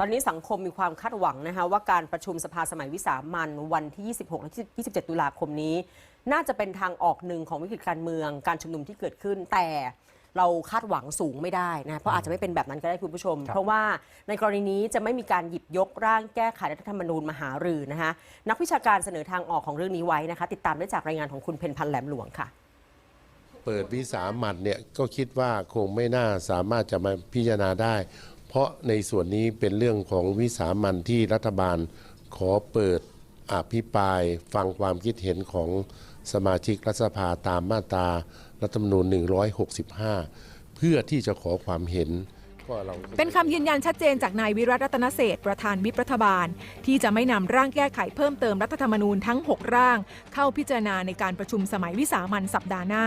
ตอนนี้สังคมมีความคาดหวังนะคะว่าการประชุมสภาสมัยวิสามันวันที่ 26 และ 27 ตุลาคมนี้ น่าจะเป็นทางออกหนึ่งของวิกฤตการเมือง การชุมนุมที่เกิดขึ้น แต่เราคาดหวังสูงไม่ได้นะเพราะอาจจะไม่เป็นแบบนั้นก็ได้คุณผู้ชมครับเพราะว่าในกรณีนี้จะไม่มีการหยิบยกร่างแก้ไขรัฐธรรมนูญมาหารือนะคะนักวิชาการเสนอทางออกของเรื่องนี้ไว้นะคะ ติดตามได้จากรายงานของคุณเพนพันธ์แหลมหลวงค่ะ เปิดวิสามันเนี่ยก็คิดว่าคงไม่น่าสามารถจะมาพิจารณาได้ เพราะในส่วนนี้เป็นเรื่องของวิสามันที่รัฐบาลขอเปิดอภิปรายฟังความคิดเห็นของสมาชิกรัฐสภาตามมาตรารัฐธรรมนูญ 165 เพื่อที่จะขอความเห็น เป็นคำยืนยันชัดเจนจากนายวิรัตรัตนเศษประธานวิปรัฐบาล ที่จะไม่นำร่างแก้ไขเพิ่มเติมรัฐธรรมนูญทั้ง 6 ร่าง เข้าพิจารณาในการประชุมสมัยวิสามันสัปดาห์หน้า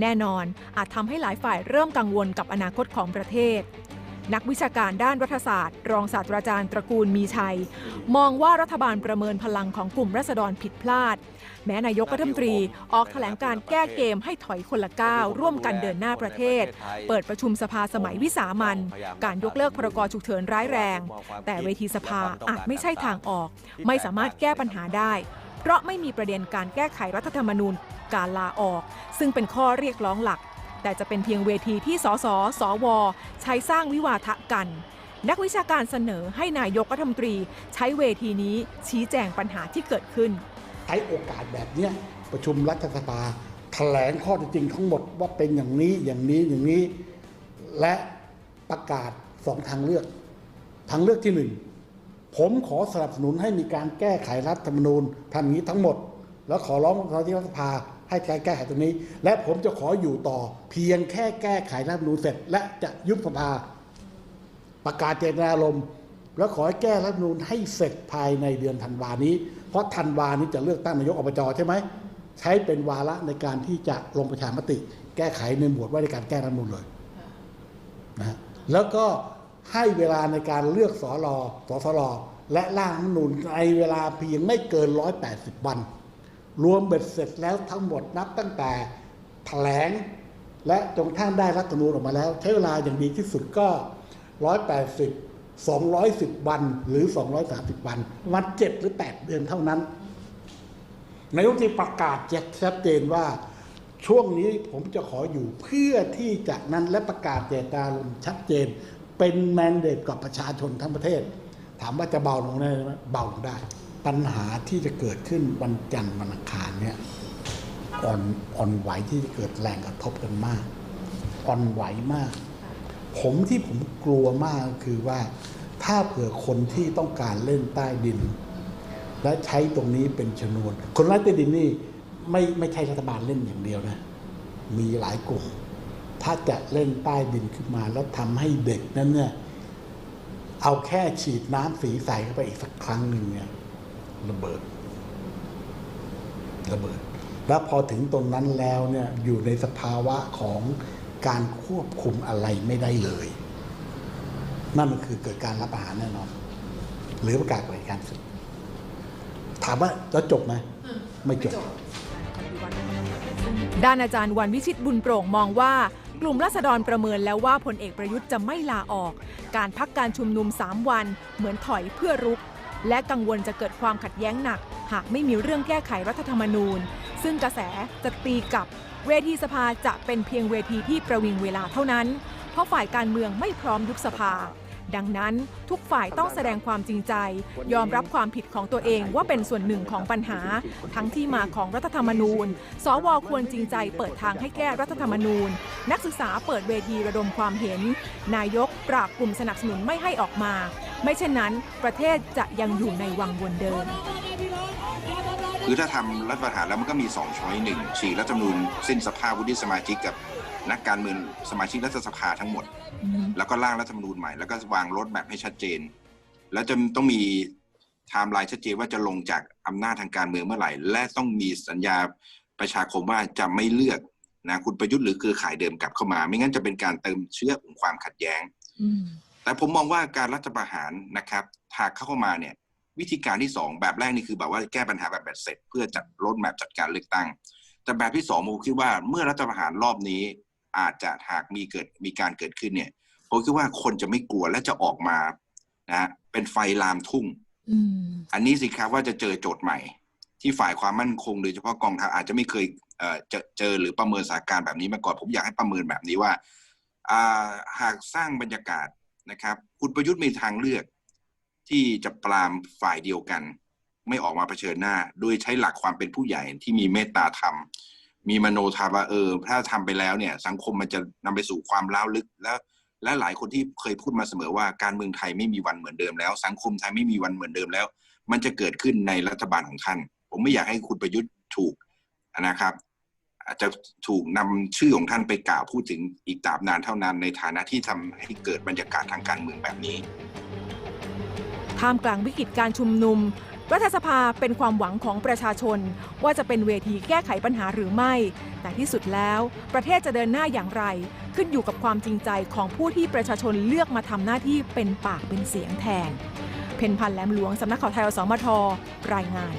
แน่นอนอาจทำให้หลายฝ่ายเริ่มกังวลกับอนาคตของประเทศ นักวิชาการด้านรัฐศาสตร์ รองศาสตราจารย์ตระกูลมีชัย มองว่ารัฐบาลประเมินพลังของกลุ่มรัษฎรผิดพลาด แม้นายกรัฐมนตรีออกแถลงการแก้เกมให้ถอยคนละก้าวร่วมกันเดินหน้าประเทศ เปิดประชุมสภาสมัยวิสามันการยกเลิกพรกฉุกเฉินร้ายแรง แต่เวทีสภาอาจไม่ใช่ทางออก ไม่สามารถแก้ปัญหาได้ เพราะไม่มีประเด็นการแก้ไขรัฐธรรมนูญการลาออก ซึ่งเป็นข้อเรียกร้องหลัก แต่จะเป็นเพียงเวทีที่สสสว ใช้สร้างวิวาทะกัน นักวิชาการเสนอให้นายกรัฐมนตรี ใช้เวทีนี้ชี้แจงปัญหาที่เกิดขึ้น ใช้โอกาสแบบนี้ประชุมรัฐสภาแถลงข้อเท็จจริงทั้งหมดว่าเป็นอย่างนี้อย่างนี้อย่างนี้ และประกาศสองทางเลือก ทางเลือกที่หนึ่งผมขอสนับสนุนให้มีการแก้ไขรัฐธรรมนูญทำนี้ทั้งหมด แล้วขอร้องสมาชิกรัฐสภา ให้การแก้ไขตรงนี้ และผมจะขออยู่ต่อ เพียงแค่แก้ไขรัฐธรรมนูญเสร็จ และจะยุบสภาประกาศเจตนารมณ์แล้วขอให้แก้รัฐธรรมนูญให้เสร็จภายในเดือนธันวานี้ เพราะธันวานี้จะเลือกตั้งนายกอบจใช่ไหมใช้เป็นวาระในการที่จะลงประชามติ แก้ไขในหมวดว่าในการแก้รัฐธรรมนูญเลยนะฮะแล้วก็ให้เวลาในการเลือกสอรอสสรและร่างรัฐธรรมนูญในเวลาเพียงไม่เกิน 180 วัน รวมเบ็ดเสร็จแล้วทั้งหมดนับตั้งแต่แถลง และจนทั่งได้รัฐธรรมนูญออกมาแล้ว ใช้เวลาอย่างดีที่สุดก็ 180 210 วันหรือ 230 วันวันเจ็ดหรือ 8 เดือนเท่านั้นนายกที่ประกาศชัดเจนว่าช่วงนี้ผมจะขออยู่เพื่อที่จะนั้นและประกาศเจตารมชัดเจน เป็นแมนเดตกับประชาชนทั้งประเทศ ถามว่าจะเบาลงได้ไหมเบาลงได้ ปัญหาที่จะเกิดขึ้นวันจันทร์วันอังคารเนี่ยอ่อนอ่อนไหวที่จะเกิดแรงกระทบกันมากอ่อนไหวมาก ผมที่ผมกลัวมากก็คือว่าถ้าเผื่อคนที่ต้องการเล่นใต้ดิน และใช้ตรงนี้เป็นชนวน คนไร้ใต้ดินนี่ไม่ไม่ใช่รัฐบาลเล่นอย่างเดียวนะ มีหลายกลุ่ม ถ้าจะเล่นใต้ดินขึ้นมา แล้วทำให้เด็กนั้นเนี่ยเอาแค่ฉีดน้ำสีใสเข้าไปอีกสักครั้งหนึ่งเนี่ย ระเบิดระเบิด แล้วพอถึงตรงนั้นแล้วเนี่ยอยู่ในสภาวะของการควบคุมอะไรไม่ได้เลย นั่นก็คือเกิดการรับอาหารแน่นอน หรือประกาศบริการศึกถามว่าจะจบไหมไม่จบ ด้านอาจารย์วันวิชิตบุญโปร่งมองว่ากลุ่มรัษฎรประเมินแล้วว่าพลเอกประยุทธ์จะไม่ลาออก การพักการชุมนุม 3 วันเหมือนถอยเพื่อรุก และกังวลจะเกิดความขัดแย้งหนัก หากไม่มีเรื่องแก้ไขรัฐธรรมนูญ ซึ่งกระแสจะตีกับเวทีสภาจะเป็นเพียงเวทีที่ประวิงเวลาเท่านั้น เพราะฝ่ายการเมืองไม่พร้อมยุบสภา ดังนั้นทุกฝ่ายต้องแสดงความจริงใจ ยอมรับความผิดของตัวเองว่าเป็นส่วนหนึ่งของปัญหา ทั้งที่มาของรัฐธรรมนูญ สวควรจริงใจเปิดทางให้แก้รัฐธรรมนูญ นักศึกษาเปิดเวทีระดมความเห็น นายกปราบกลุ่มสนับสนุนไม่ให้ออกมา ไม่เช่นนั้นประเทศจะยังอยู่ในวังวนเดิม คือถ้าทำรัฐประหารแล้วมันก็มีสองช้อยหนึ่งฉีกรัฐธรรมนูญสิ้นสภาพวุฒิสมาชิกกับนักการเมืองสมาชิกรัฐสภาทั้งหมด แล้วก็ร่างรัฐธรรมนูญใหม่แล้วก็วางรถแบบให้ชัดเจน แล้วจะต้องมีไทม์ไลน์ชัดเจนว่าจะลงจากอำนาจทางการเมืองเมื่อไหร่ และต้องมีสัญญาประชาคมว่าจะไม่เลือกนะคุณประยุทธ์หรือเครือข่ายเดิมกลับเข้ามา ไม่งั้นจะเป็นการเติมเชื้อของความขัดแย้ง แต่ผมมองว่าการรัฐประหารนะครับหากเข้ามาเนี่ยวิธีการที่สองแบบแรกนี่คือแบบว่าแก้ปัญหาแบบแบบเสร็จ เพื่อจัดรถแมพจัดการเลือกตั้ง แต่แบบที่สองผมคิดว่าเมื่อรัฐประหารรอบนี้อาจจะหากมีเกิดมีการเกิดขึ้นเนี่ยผมคิดว่าคนจะไม่กลัวและจะออกมานะฮะเป็นไฟลามทุ่งอืมอันนี้สิครับว่าจะเจอโจทย์ใหม่ ที่ฝ่ายความมั่นคงโดยเฉพาะกองทัพอาจจะไม่เคยเอ่อเจอเจอหรือประเมินสถานการณ์แบบนี้มาก่อนผมอยากให้ประเมินแบบนี้ว่าอ่าหากสร้างบรรยากาศ นะครับ คุณประยุทธ์มีทางเลือก ที่จะปรามฝ่ายเดียวกัน ไม่ออกมาเผชิญหน้า โดยใช้หลักความเป็นผู้ใหญ่ที่มีเมตตาธรรม มีมโนธรรมว่าเออ ถ้าทำไปแล้วเนี่ย สังคมมันจะนำไปสู่ความล้าวลึกแล้ว และหลายคนที่เคยพูดมาเสมอว่าการเมืองไทยไม่มีวันเหมือนเดิมแล้ว สังคมไทยไม่มีวันเหมือนเดิมแล้ว มันจะเกิดขึ้นในรัฐบาลของท่าน ผมไม่อยากให้คุณประยุทธ์ถูกนะครับ อาจจะถูกนำชื่อของท่านไปกล่าวพูดถึงอีกตราบนานเท่านานในฐานะที่ทำให้เกิดบรรยากาศทางการเมืองแบบนี้ท่ามกลางวิกฤตการชุมนุม รัฐสภาเป็นความหวังของประชาชน ว่าจะเป็นเวทีแก้ไขปัญหาหรือไม่ แต่ที่สุดแล้วประเทศจะเดินหน้าอย่างไร ขึ้นอยู่กับความจริงใจของผู้ที่ประชาชนเลือกมาทำหน้าที่เป็นปากเป็นเสียงแทน เพนพันธ์แหลมหลวงสำนักข่าวไทยอสมทรายงาน